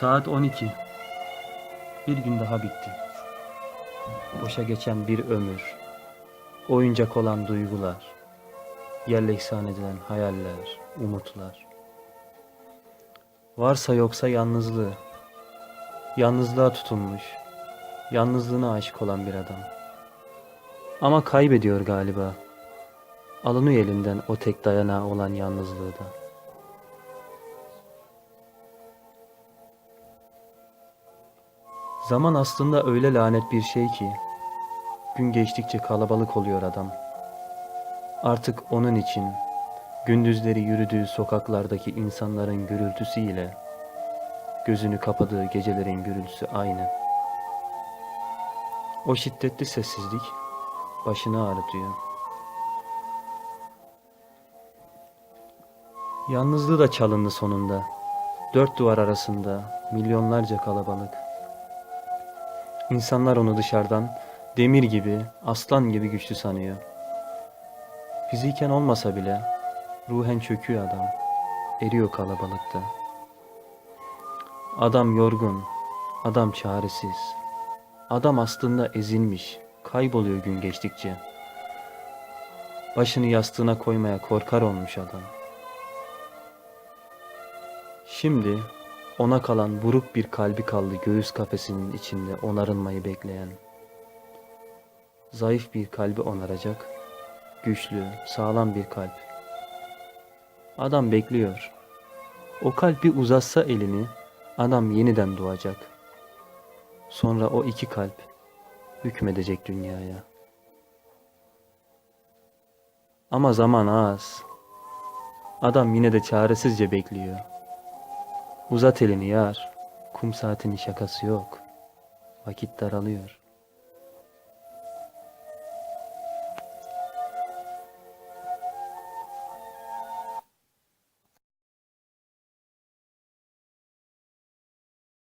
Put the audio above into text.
Saat 12. Bir gün daha bitti. Boşa geçen bir ömür. Oyuncak olan duygular. Yerleksan edilen hayaller, umutlar. Varsa yoksa yalnızlığı. Yalnızlığa tutunmuş. Yalnızlığına aşık olan bir adam. Ama kaybediyor galiba. Alınıyor elinden o tek dayanağı olan yalnızlığı da. Zaman aslında öyle lanet bir şey ki gün geçtikçe kalabalık oluyor adam. Artık onun için gündüzleri yürüdüğü sokaklardaki insanların gürültüsüyle gözünü kapadığı gecelerin gürültüsü aynı. O şiddetli sessizlik başını ağrıtıyor. Yalnızlığı da çalındı sonunda. Dört duvar arasında milyonlarca kalabalık. İnsanlar onu dışarıdan demir gibi, aslan gibi güçlü sanıyor. Fiziken olmasa bile ruhen çöküyor adam. Eriyor kalabalıkta. Adam yorgun, adam çaresiz. Adam aslında ezilmiş, kayboluyor gün geçtikçe. Başını yastığına koymaya korkar olmuş adam. Şimdi ona kalan buruk bir kalbi kaldı göğüs kafesinin içinde onarılmayı bekleyen. Zayıf bir kalbi onaracak, güçlü, sağlam bir kalp. Adam bekliyor. O kalp bir uzatsa elini, adam yeniden doğacak. Sonra o iki kalp hükmedecek dünyaya. Ama zaman az. Adam yine de çaresizce bekliyor. Uzat elini yar. Kum saatinin şakası yok. Vakit daralıyor.